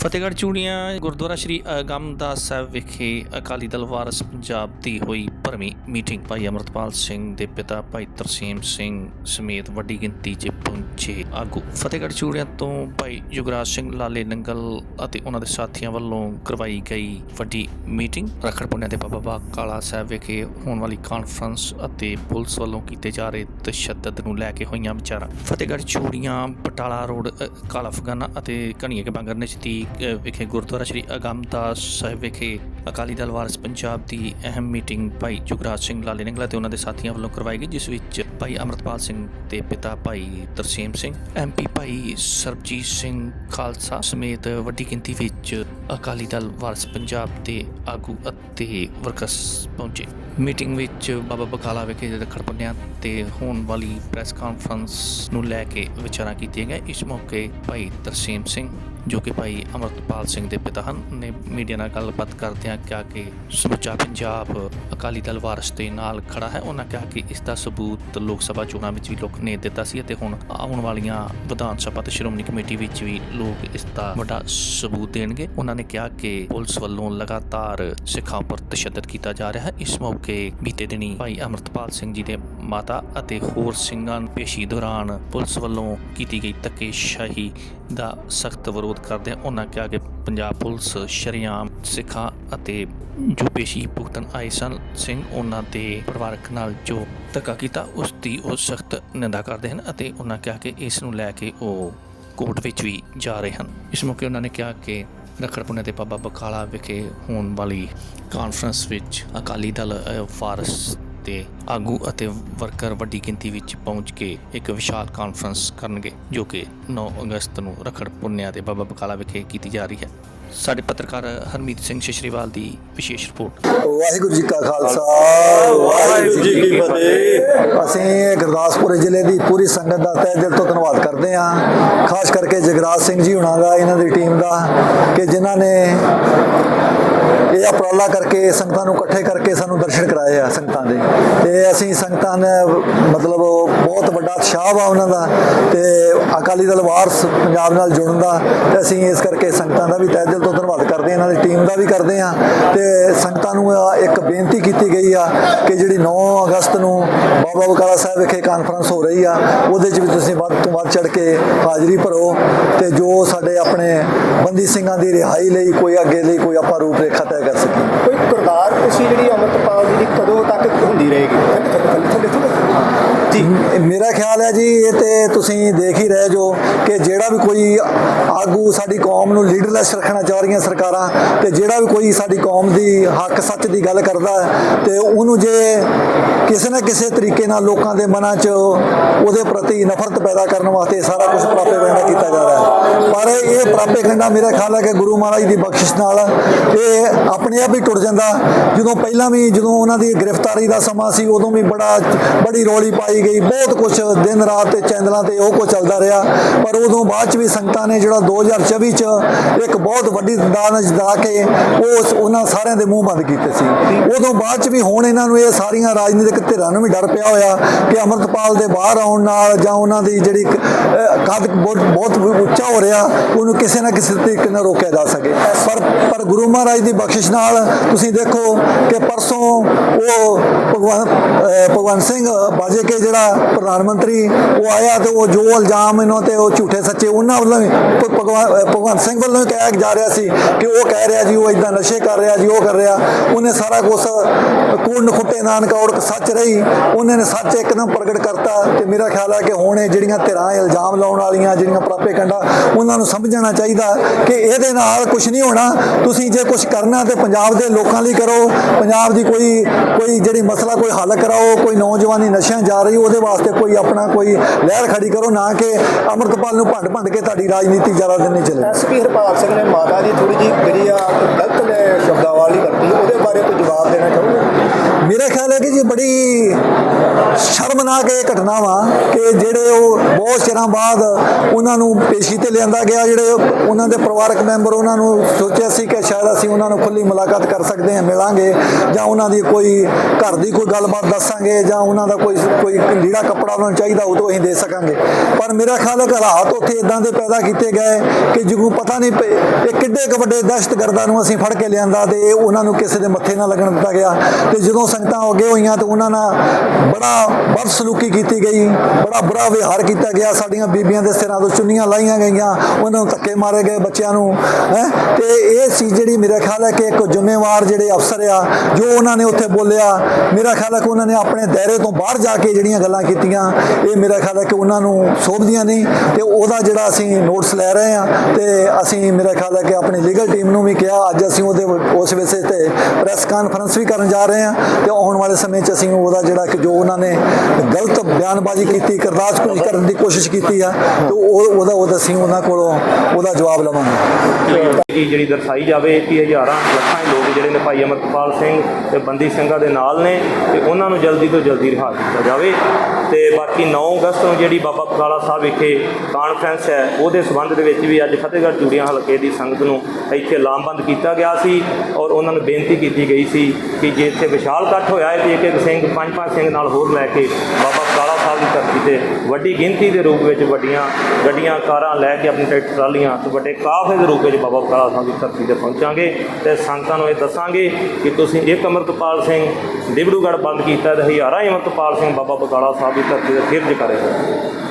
ਫਤਿਹਗੜ੍ਹ ਚੂੜੀਆਂ ਗੁਰਦੁਆਰਾ ਸ਼੍ਰੀ ਅਗਮਦਾਸ ਸਾਹਿਬ ਵਿਖੇ ਅਕਾਲੀ ਦਲ ਵਾਰਸ ਪੰਜਾਬ ਦੀ ਹੋਈ ਭਰਵੀਂ ਮੀਟਿੰਗ। ਭਾਈ ਅਮਰਤਪਾਲ ਸਿੰਘ ਦੇ ਪਿਤਾ ਭਾਈ ਤਰਸੀਮ ਸਿੰਘ ਸਮੇਤ ਵੱਡੀ ਗਿਣਤੀ 'ਚ ਪਹੁੰਚੇ ਆਗੂ। ਫਤਿਹਗੜ੍ਹ ਚੂੜੀਆਂ ਤੋਂ ਭਾਈ ਯੁਗਰਾਜ ਸਿੰਘ, ਲਾਲੇ ਨੰਗਲ ਅਤੇ ਉਹਨਾਂ ਦੇ ਸਾਥੀਆਂ ਵੱਲੋਂ ਕਰਵਾਈ ਗਈ ਵੱਡੀ ਮੀਟਿੰਗ। ਰਖੜ ਪੁੰਨਿਆ ਦੇ ਬਾਬਾ ਬਾਗ ਕਾਲਾ ਸਾਹਿਬ ਵਿਖੇ ਹੋਣ ਵਾਲੀ ਕਾਨਫਰੰਸ ਅਤੇ ਪੁਲਿਸ ਵੱਲੋਂ ਕੀਤੇ ਜਾ ਰਹੇ ਤਸ਼ੱਦਦ ਨੂੰ ਲੈ ਕੇ ਹੋਈਆਂ ਵਿਚਾਰਾਂ। ਫਤਿਹਗੜ੍ਹ ਚੂੜੀਆਂ, ਬਟਾਲਾ ਰੋਡ ਕਾਲਾ ਫਗਾਨਾ ਅਤੇ ਕਣੀਏ ਕੇ ਬਾਂਗਰ ਨਜ਼ਦੀਕ ਵਿਖੇ ਗੁਰਦੁਆਰਾ ਸ਼੍ਰੀ ਅਗਮਦਾਸ ਸਾਹਿਬ ਵਿਖੇ ਅਕਾਲੀ ਦਲ ਵਾਰਸ ਪੰਜਾਬ ਦੀ ਅਹਿਮ ਮੀਟਿੰਗ ਭਾਈ ਜੁਗਰਾਜ ਸਿੰਘ ਲਾਲੇ ਨਿੰਗਲਾ ਤੇ ਉਹਨਾਂ ਦੇ ਸਾਥੀਆਂ ਵੱਲੋਂ ਕਰਵਾਈ ਗਈ, ਜਿਸ ਵਿੱਚ ਭਾਈ ਅਮਰਤਪਾਲ ਸਿੰਘ ਦੇ ਪਿਤਾ ਭਾਈ ਤਰਸੇਮ ਸਿੰਘ ਐਮਪੀ ਭਾਈ ਸਰਬਜੀਤ ਸਿੰਘ ਖਾਲਸਾ ਸਮੇਤ ਵੱਡੀ ਗਿਣਤੀ ਵਿੱਚ ਅਕਾਲੀ ਦਲ ਵਾਰਸ ਪੰਜਾਬ ਦੇ ਆਗੂ ਅਤੇ ਵਰਕਰਸ ਪਹੁੰਚੇ। ਮੀਟਿੰਗ ਵਿੱਚ ਬਾਬਾ ਬਕਾਲਾ ਵਿਖੇ ਰੱਖੜ ਪੁੰਨਿਆ ਤੇ ਹੋਣ ਵਾਲੀ ਪ੍ਰੈਸ ਕਾਨਫਰੰਸ ਨੂੰ ਲੈ ਕੇ ਵਿਚਾਰਾਂ ਕੀਤੀਆਂ ਗਈਆਂ। ਇਸ ਮੌਕੇ ਭਾਈ ਤਰਸੀਮ ਸਿੰਘ, ਜੋ ਕਿ ਭਾਈ ਅਮਰਤਪਾਲ ਸਿੰਘ ਦੇ ਪਿਤਾ ਹਨ ਨੇ ਮੀਡੀਆ ਨਾਲ ਗੱਲਬਾਤ ਕਰਦਿਆਂ ਕਿਹਾ ਕਿ ਸਮੁੱਚਾ ਪੰਜਾਬ ਅਕਾਲੀ ਦਲ ਵਾਰਸ ਦੇ ਨਾਲ ਖੜਾ ਹੈ। ਉਹਨਾਂ ਕਿਹਾ ਕਿ ਇਸ ਦਾ ਸਬੂਤ ਲੋਕ ਸਭਾ ਚੋਣਾਂ ਵਿੱਚ ਵੀ ਲੋਕ ਨੇ ਦਿੱਤਾ ਸੀ ਅਤੇ ਹੁਣ ਆਉਣ ਵਾਲੀਆਂ ਵਿਧਾਨ ਸਭਾ ਤੇ ਸ਼੍ਰੋਮਣੀ ਕਮੇਟੀ ਵਿੱਚ ਵੀ ਲੋਕ ਇਸ ਦਾ ਵੱਡਾ ਸਬੂਤ ਦੇਣਗੇ। ਉਹਨਾਂ ਨੇ ਕਿਹਾ ਕਿ ਪੁਲਿਸ ਵੱਲੋਂ ਲਗਾਤਾਰ ਸਿੱਖਾਂ ਉੱਪਰ ਤਸ਼ੱਦਦ ਕੀਤਾ ਜਾ ਰਿਹਾ ਹੈ। ਇਸ ਮੌਕੇ ਬੀਤੇ ਦਿਨੀ ਭਾਈ ਅਮਰਤਪਾਲ ਸਿੰਘ ਜੀ ਦੇ ਮਾਤਾ ਅਤੇ ਹੋਰ ਸਿੰਘਾਂ ਪੇਸ਼ੀ ਦੌਰਾਨ ਪੁਲਿਸ ਵੱਲੋਂ ਕੀਤੀ ਗਈ ਧੱਕੇਸ਼ਾਹੀ ਦਾ ਸਖਤ ਵਿਰੋਧ ਕਰਦੇ ਉਹਨਾਂ ਕਿਹਾ ਕਿ ਪੰਜਾਬ ਪੁਲਿਸ ਸ਼ਰੇਆਮ ਸਿੱਖਾਂ ਅਤੇ ਜੋ ਪੇਸ਼ੀ ਭੁਗਤਣ ਆਏ ਸਨ, ਸਿੰਘ ਉਹਨਾਂ ਦੇ ਪਰਿਵਾਰਕ ਨਾਲ ਜੋ ਧੱਕਾ ਕੀਤਾ, ਉਸ ਦੀ ਉਹ ਸਖਤ ਨਿੰਦਾ ਕਰਦੇ ਹਨ ਅਤੇ ਉਹਨਾਂ ਕਿਹਾ ਕਿ ਇਸ ਨੂੰ ਲੈ ਕੇ ਉਹ ਕੋਰਟ ਵਿੱਚ ਵੀ ਜਾ ਰਹੇ ਹਨ। ਇਸ ਮੌਕੇ ਉਹਨਾਂ ਨੇ ਕਿਹਾ ਕਿ ਰੱਖੜ ਪੁੰਨੇ ਦੇ ਬਾਬਾ ਬਕਾਲਾ ਵਿਖੇ ਹੋਣ ਵਾਲੀ ਕਾਨਫਰੰਸ ਵਿੱਚ ਅਕਾਲੀ ਦਲ ਅ, ਫਾਰਸ ਤੇ ਆਗੂ ਅਤੇ ਵਰਕਰ ਵੱਡੀ ਗਿਣਤੀ ਵਿੱਚ ਪਹੁੰਚ ਕੇ ਇੱਕ ਵਿਸ਼ਾਲ ਕਾਨਫਰੰਸ ਕਰਨਗੇ ਜੋ ਕਿ 9 ਅਗਸਤ ਨੂੰ ਰੱਖੜ ਪੁੰਨਿਆ ਦੇ ਬਾਬਾ ਬਕਾਲਾ ਵਿਖੇ ਕੀਤੀ ਜਾ ਰਹੀ ਹੈ। ਸਾਡੇ ਪੱਤਰਕਾਰ ਹਰਮੀਤ ਸਿੰਘ ਸ਼ਿਸ਼ਰੀਵਾਲ ਦੀ ਵਿਸ਼ੇਸ਼ ਰਿਪੋਰਟ। ਵਾਹਿਗੁਰੂ ਜੀ ਕਾ ਖਾਲਸਾ ਵਾਹਿਗੁਰੂ ਜੀ ਕੀ ਫਤਿਹ। ਅਸੀਂ ਗੁਰਦਾਸਪੁਰ ਜ਼ਿਲ੍ਹੇ ਦੀ ਪੂਰੀ ਸੰਗਤ ਦਾ ਤਹਿ ਦਿਲ ਤੋਂ ਧੰਨਵਾਦ ਕਰਦੇ ਹਾਂ। ਖਾਸ ਕਰਕੇ ਜਗਰਾਜ ਸਿੰਘ ਜੀ ਹੁਣਾਂ ਦਾ ਇਹਨਾਂ ਦੀ ਟੀਮ ਦਾ ਕਿ ਜਿਨ੍ਹਾਂ ਨੇ ਇਹ ਉਪਰਾਲਾ ਕਰਕੇ, ਸੰਗਤਾਂ ਨੂੰ ਇਕੱਠੇ ਕਰਕੇ ਸਾਨੂੰ ਦਰਸ਼ਨ ਕਰਾਏ ਆ ਸੰਗਤਾਂ ਦੇ। ਤੇ ਅਸੀਂ ਸੰਗਤਾਂ ਨੇ ਮਤਲਬ ਬਹੁਤ ਵੱਡਾ ਉਤਸ਼ਾਹ ਵਾ ਉਹਨਾਂ ਦਾ ਤੇ ਅਕਾਲੀ ਦਲ ਵਾਰਸ ਪੰਜਾਬ ਨਾਲ ਜੁੜਨ ਦਾ ਤੇ ਅਸੀਂ ਇਸ ਕਰਕੇ ਸੰਗਤਾਂ ਦਾ ਵੀ ਤਹਿ ਦਿਲ ਤੋਂ ਧੰਨਵਾਦ ਕਰਦੇ ਹਾਂ, ਇਹਨਾਂ ਦੀ ਟੀਮ ਦਾ ਵੀ ਕਰਦੇ ਹਾਂ। ਤੇ ਸੰਗਤਾਂ ਨੂੰ ਇੱਕ ਬੇਨਤੀ ਕੀਤੀ ਗਈ ਆ ਕਿ ਜਿਹੜੀ 9 ਅਗਸਤ ਨੂੰ ਬਾਬਾ ਬਕਾਲਾ ਸਾਹਿਬ ਵਿਖੇ ਕਾਨਫਰੰਸ ਹੋ ਰਹੀ ਆ, ਉਹਦੇ 'ਚ ਵੀ ਤੁਸੀਂ ਵੱਧ ਤੋਂ ਵੱਧ ਚੜ ਕੇ ਹਾਜ਼ਰੀ ਭਰੋ ਤੇ ਜੋ ਸਾਡੇ ਆਪਣੇ ਬੰਦੀ ਸਿੰਘਾਂ ਦੀ ਰਿਹਾਈ ਲਈ, ਕੋਈ ਅੱਗੇ ਲਈ, ਕੋਈ ਆਪਾਂ ਰੂਪ ਰੇਖਾ ਤੈਅ ਕਰ ਸਕੀਏ। ਕੋਈ ਕਰਤਾਰ ਕੁਸ਼ੀ ਜਿਹੜੀ ਅੰਮ੍ਰਿਤਪਾਲ ਜੀ ਦੀ ਕਦੋਂ ਤੱਕ ਹੁੰਦੀ ਰਹੇਗੀ? ਜੀ ਮੇਰਾ ਖਿਆਲ ਹੈ ਜੀ ਇਹ ਤੇ ਤੁਸੀਂ ਦੇਖ ਹੀ ਰਹੇ ਜੋ ਕਿ ਜਿਹੜਾ ਵੀ ਕੋਈ ਆਗੂ ਸਾਡੀ ਕੌਮ ਨੂੰ ਲੀਡਰਲੈਸ ਰੱਖਣਾ ਚਾਹ ਰਹੀਆਂ ਸਰਕਾਰਾਂ ਤੇ ਜਿਹੜਾ ਵੀ ਕੋਈ ਸਾਡੀ ਕੌਮ ਦੀ ਹੱਕ ਸੱਚ ਦੀ ਗੱਲ ਕਰਦਾ ਹੈ ਤੇ ਉਹਨੂੰ ਜੇ ਕਿਸੇ ਨਾ ਕਿਸੇ ਤਰੀਕੇ ਨਾਲ ਲੋਕਾਂ ਦੇ ਮਨਾਂ 'ਚ ਉਹਦੇ ਪ੍ਰਤੀ ਨਫ਼ਰਤ ਪੈਦਾ ਕਰਨ ਵਾਸਤੇ ਇਹ ਸਾਰਾ ਕੁਝ ਪ੍ਰਾਪੇਗੰਡਾ ਕੀਤਾ ਜਾ ਰਿਹਾ ਹੈ। ਪਰ ਇਹ ਪ੍ਰਾਪੇ ਗੰਡਾ ਮੇਰਾ ਖਿਆਲ ਹੈ ਕਿ ਗੁਰੂ ਮਹਾਰਾਜ ਦੀ ਬਖਸ਼ਿਸ਼ ਨਾਲ ਇਹ ਆਪਣੇ ਆਪ ਹੀ ਟੁੱਟ ਜਾਂਦਾ। ਜਦੋਂ ਪਹਿਲਾਂ ਵੀ ਜਦੋਂ ਉਹਨਾਂ ਦੀ ਗ੍ਰਿਫਤਾਰੀ ਦਾ ਸਮਾਂ ਸੀ, ਉਦੋਂ ਵੀ ਬੜਾ, ਬੜੀ ਰੌਲੀ ਪਾਈ ਗਈ। ਬਹੁਤ ਕੁਝ ਦਿਨ ਰਾਤ ਤੇ ਚੈਨਲਾਂ ਤੇ ਉਹ ਕੁਝ ਚੱਲਦਾ ਰਿਹਾ। ਪਰ ਉਦੋਂ ਬਾਅਦ ਚ ਵੀ ਸੰਗਤਾਂ ਨੇ ਜਿਹੜਾ 2024 ਚ ਇੱਕ ਬਹੁਤ ਵੱਡੀ ਦਾਨ ਜਿਤਾ ਕੇ ਉਹ ਉਹਨਾਂ ਸਾਰਿਆਂ ਦੇ ਮੂੰਹ ਬੰਦ ਕੀਤੇ ਸੀ। ਉਦੋਂ ਬਾਅਦ ਚ ਵੀ ਹੁਣ ਇਹਨਾਂ ਨੂੰ ਇਹ ਸਾਰੀਆਂ ਰਾਜਨੀਤਿਕ ਧਿਰਾਂ ਨੂੰ ਵੀ ਡਰ ਪਿਆ ਹੋਇਆ ਕਿ ਅਮਰਤਪਾਲ ਦੇ ਬਾਹਰ ਆਉਣ ਨਾਲ ਜਾਂ ਉਹਨਾਂ ਦੀ ਜਿਹੜੀ ਅਹ, ਕੱਦ ਬਹੁਤ ਬਹੁਤ ਉੱਚਾ ਹੋ ਰਿਹਾ ਉਹਨੂੰ ਕਿਸੇ ਨਾ ਕਿਸੇ ਤਰੀਕੇ ਨਾਲ ਰੋਕਿਆ ਜਾ ਸਕੇ। ਪਰ ਪਰ ਗੁਰੂ ਮਹਾਰਾਜ ਦੀ ਬਖਸ਼ਿਸ਼ ਨਾਲ ਤੁਸੀਂ ਦੇਖੋ ਕਿ ਪਰਸੋਂ ਉਹ ਭਗਵਾਨ ਭਗਵੰਤ ਸਿੰਘ ਬਾਜੇ ਕੇ ਜਿਹੜਾ ਪ੍ਰਧਾਨ ਮੰਤਰੀ ਉਹ ਆਇਆ ਤੇ ਉਹ ਜੋ ਇਲਜ਼ਾਮ ਇਹਨਾਂ ਤੇ ਉਹ ਝੂਠੇ ਸੱਚੇ ਉਹਨਾਂ ਵੱਲੋਂ ਵੀ ਭਗਵਾਨ ਭਗਵੰਤ ਸਿੰਘ ਵੱਲੋਂ ਹੀ ਕਿਹਾ ਜਾ ਰਿਹਾ ਸੀ ਕਿ ਉਹ ਕਹਿ ਰਿਹਾ ਜੀ, ਉਹ ਇਦਾਂ ਨਸ਼ੇ ਕਰ ਰਿਹਾ ਜੀ, ਉਹ ਕਰ ਰਿਹਾ। ਉਹਨੇ ਸਾਰਾ ਕੁਝ ਕੂੜ ਖੁੱਟੇ ਨਾਨਕ ਔਰ ਸੱਚ ਰਹੀ। ਉਹਨੇ ਨੇ ਸੱਚ ਇੱਕਦਮ ਪ੍ਰਗਟ ਕਰਤਾ ਤੇ ਮੇਰਾ ਖਿਆਲ ਹੈ ਕਿ ਹੁਣ ਇਹ ਜਿਹੜੀਆਂ ਧਿਰਾਂ ਇਲਜ਼ਾਮ ਲਾਉਣ ਵਾਲੀਆਂ, ਜਿਹੜੀਆਂ ਪ੍ਰਾਪੇ ਕੰਡਾ ਉਹਨਾਂ ਨੂੰ ਸਮਝਣਾ ਚਾਹੀਦਾ ਕਿ ਇਹਦੇ ਨਾਲ ਕੁਝ ਨਹੀਂ ਹੋਣਾ। ਤੁਸੀਂ ਜੇ ਕੁਝ ਕਰਨਾ ਤੇ ਪੰਜਾਬ ਦੇ ਲੋਕਾਂ ਲਈ ਕਰੋ। ਪੰਜਾਬ ਦੀ ਕੋਈ ਕੋਈ ਜਿਹੜੀ ਮਸਲਾ, ਕੋਈ ਹੱਲ ਕਰਾਓ, ਕੋਈ ਨੌਜਵਾਨੀ ਨਸ਼ਿਆਂ ਜਾ ਰਹੀ, ਉਹਦੇ ਵਾਸਤੇ ਕੋਈ ਆਪਣਾ ਕੋਈ ਲਹਿਰ ਖੜੀ ਕਰੋ, ਨਾ ਕਿ ਅਮਰਤਪਾਲ ਨੂੰ ਭੰਡ ਭੰਡ ਕੇ ਤੁਹਾਡੀ ਰਾਜਨੀਤੀ ਜ਼ਿਆਦਾ ਦਿਨ ਨਹੀਂ ਚੱਲੇ। ਐਸਪੀ ਹਰਪਾਲ ਸਿੰਘ ਨੇ ਮਾਤਾ ਦੀ ਥੋੜੀ ਜੀ ਜਿਹੜੀ ਆ ਗਲਤ ਨੇ ਸ਼ਬਦਾਵਲੀ ਵਰਤੀ ਉਹਦੇ ਬਾਰੇ ਕੋਈ ਜਵਾਬ ਦੇਣਾ ਚਾਹੋਗੇ? ਮੇਰਾ ਖਿਆਲ ਹੈ ਕਿ ਜੀ ਬੜੀ ਸ਼ਰਮਨਾਕ ਇਹ ਘਟਨਾ ਵਾ ਕਿ ਜਿਹੜੇ ਉਹ ਬਹੁਤ ਚਿਰਾਂ ਬਾਅਦ ਉਹਨਾਂ ਨੂੰ ਪੇਸ਼ੀ ਤੇ ਲਿਆਂਦਾ ਗਿਆ, ਜਿਹੜੇ ਉਹਨਾਂ ਦੇ ਪਰਿਵਾਰਕ ਮੈਂਬਰ ਉਹਨਾਂ ਨੂੰ ਸੋਚਿਆ ਸੀ ਕਿ ਸ਼ਾਇਦ ਅਸੀਂ ਉਹਨਾਂ ਨੂੰ ਖੁੱਲੀ ਮੁਲਾਕਾਤ ਕਰ ਸਕਦੇ ਹਾਂ, ਮਿਲਾਂਗੇ ਜਾਂ ਉਹਨਾਂ ਦੀ ਕੋਈ ਘਰ ਦੀ ਕੋਈ ਗੱਲਬਾਤ ਦੱਸਾਂਗੇ ਜਾਂ ਉਹਨਾਂ ਦਾ ਕੋਈ ਕੋਈ ਲੀੜਾ ਕੱਪੜਾ ਉਹਨਾਂ ਨੂੰ ਚਾਹੀਦਾ ਉਹ ਤੋਂ ਅਸੀਂ ਦੇ ਸਕਾਂਗੇ। ਪਰ ਮੇਰਾ ਖਿਆਲ ਹੈ ਕਿ ਹਾਲਾਤ ਉੱਥੇ ਇਦਾਂ ਦੇ ਪੈਦਾ ਕੀਤੇ ਗਏ ਕਿ ਜਿਹਨੂੰ ਪਤਾ ਨਹੀਂ ਪਏ, ਇਹ ਕਿੱਡੇ ਕੁ ਵੱਡੇ ਦਹਿਸ਼ਤਗਰਦਾਂ ਨੂੰ ਅਸੀਂ ਫੜ ਕੇ ਲਿਆਂਦਾ ਤੇ ਉਹਨਾਂ ਨੂੰ ਕਿਸੇ ਦੇ ਮੱਥੇ ਨਾ ਲੱਗਣ ਦਿੱਤਾ ਗਿਆ। ਤੇ ਜਦੋਂ ਸੰਗਤਾਂ ਅੱਗੇ ਹੋਈਆਂ ਤੇ ਉਹਨਾਂ ਨਾਲ ਬੜਾ ਬਦਸਲੂਕੀ ਕੀਤੀ ਗਈ। ਬੜਾ ਬੁਰਾ ਵਿਹਾਰ ਕੀਤਾ ਗਿਆ। ਸਾਡੀਆਂ ਬੀਬੀਆਂ ਦੇ ਸਿਰਾਂ ਤੋਂ ਚੁੰਨੀਆਂ ਲਾਈਆਂ ਗਈਆਂ। ਉਹਨਾਂ ਨੂੰ ਧੱਕੇ ਮਾਰੇ ਗਏ ਬੱਚਿਆਂ ਨੂੰ, ਹੈ? ਤੇ ਇਹ ਚੀਜ਼ ਜਿਹੜੀ ਮੇਰਾ ਖਿਆਲ ਹੈ ਕਿ ਇੱਕ ਜ਼ਿੰਮੇਵਾਰ ਜਿਹੜੇ ਅਫਸਰ ਆ, ਜੋ ਉਹਨਾਂ ਨੇ ਉੱਥੇ ਬੋਲਿਆ, ਮੇਰਾ ਖਿਆਲ ਹੈ ਕਿ ਉਹਨਾਂ ਨੇ ਆਪਣੇ ਦਾਇਰੇ ਤੋਂ ਬਾਹਰ ਜਾ ਕੇ ਜਿਹੜੀਆਂ ਗੱਲਾਂ ਕੀਤੀਆਂ, ਇਹ ਮੇਰਾ ਖਿਆਲ ਹੈ ਕਿ ਉਹਨਾਂ ਨੂੰ ਸੋਭਦੀਆਂ ਨਹੀਂ। ਤੇ ਉਹਦਾ ਜਿਹੜਾ ਅਸੀਂ ਨੋਟਸ ਲੈ ਰਹੇ ਹਾਂ, ਤੇ ਅਸੀਂ ਮੇਰਾ ਖਿਆਲ ਹੈ ਕਿ ਆਪਣੀ ਲੀਗਲ ਟੀਮ ਨੂੰ ਵੀ ਕਿਹਾ। ਅੱਜ ਅਸੀਂ ਉਹਦੇ ਉਸ ਵਿਸ਼ੇ ਤੇ ਪ੍ਰੈਸ ਕਾਨਫਰੰਸ ਵੀ ਕਰਨ ਜਾ ਰਹੇ ਹਾਂ। ਤੇ ਆਉਣ ਵਾਲੇ ਸਮੇਂ 'ਚ ਅਸੀਂ ਉਹਦਾ ਜਿਹੜਾ ਕਿ ਜੋ ਉਹਨਾਂ ਨੇ ਗਲਤ ਬਿਆਨਬਾਜ਼ੀ ਕੀਤੀ ਕਰਦਾਸਪੁਰੀ ਕਰਨ ਦੀ ਕੋਸ਼ਿਸ਼ ਕੀਤੀ ਆ, ਤੇ ਉਹ, ਉਹਦਾ ਉਹਦਾ ਅਸੀਂ ਉਹਨਾਂ ਕੋਲੋਂ ਉਹਦਾ ਜਵਾਬ ਲਵਾਂਗੇ। ਕਿ ਜਿਹੜੀ ਦਰਸਾਈ ਜਾਵੇ ਕਿ ਹਜ਼ਾਰਾਂ, ਲੱਖਾਂ ਹੀ ਲੋਕ ਜਿਹੜੇ ਨੇ ਭਾਈ ਅਮਰਪਾਲ ਸਿੰਘ ਤੇ ਬੰਦੀ ਸਿੰਘਾਂ ਦੇ ਨਾਲ ਨੇ, ਤੇ ਉਹਨਾਂ ਨੂੰ ਜਲਦੀ ਤੋਂ ਜਲਦੀ ਰਿਹਾ ਕੀਤਾ ਜਾਵੇ। ਤੇ ਬਾਕੀ 9 ਅਗਸਤ ਨੂੰ ਜਿਹੜੀ ਬਾਬਾ ਬਕਾਲਾ ਸਾਹਿਬ ਵਿਖੇ ਕਾਨਫਰੰਸ ਹੈ, ਉਹਦੇ ਸਬੰਧ ਦੇ ਵਿੱਚ ਵੀ ਅੱਜ ਫਤਿਹਗੜ੍ਹ ਚੂੜੀਆਂ ਹਲਕੇ ਦੀ ਸੰਗਤ ਨੂੰ ਇੱਥੇ ਲਾਮਬੰਦ ਕੀਤਾ ਗਿਆ ਸੀ, ਔਰ ਉਹਨਾਂ ਨੂੰ ਬੇਨਤੀ ਕੀਤੀ ਗਈ ਸੀ ਕਿ ਜੇ ਇੱਥੇ ਵਿਸ਼ਾਲ ਇਕੱਠ ਹੋਇਆ ਹੈ, ਤੇ ਇੱਕ ਇੱਕ ਸਿੰਘ ਪੰਜ ਪੰਜ ਸਿੰਘ ਨਾਲ ਹੋਰ ਲੈ ਕੇ ਬਾਬਾ ਬਕਾਲਾ ਸਾਹਿਬ ਦੀ ਧਰਤੀ ਤੇ ਵੱਡੀ ਗਿਣਤੀ ਦੇ ਰੂਪ ਵਿੱਚ ਵੱਡੀਆਂ ਗੱਡੀਆਂ, ਕਾਰਾਂ ਲੈ ਕੇ ਆਪਣੀ ਟਰੈਕਟਰ, ਟਰਾਲੀਆਂ ਤੇ ਵੱਡੇ ਕਾਫੇ ਦੇ ਰੂਪ ਵਿੱਚ ਬਾਬਾ ਬਕਾਲਾ ਸਾਹਿਬ ਦੀ ਧਰਤੀ ਤੇ ਪਹੁੰਚਾਂਗੇ ਤੇ ਸੰਗਤਾਂ ਨੂੰ ਇਹ ਦੱਸਾਂਗੇ ਕਿ ਤੁਸੀਂ ਇੱਕ ਅਮਰਤਪਾਲ ਸਿੰਘ ਡਿਬੜੂਗੜ੍ਹ ਬੰਦ ਕੀਤਾ ਤੇ ਹਜ਼ਾਰਾਂ ਹੀ ਅਮਰਤਪਾਲ ਸਿੰਘ ਬਾਬਾ ਬਕਾਲਾ ਸਾਹਿਬ ਦੀ ਧਰਤੀ ਤੇ ਫਿਰ ਜਕਾਰੇ ਹੋਏ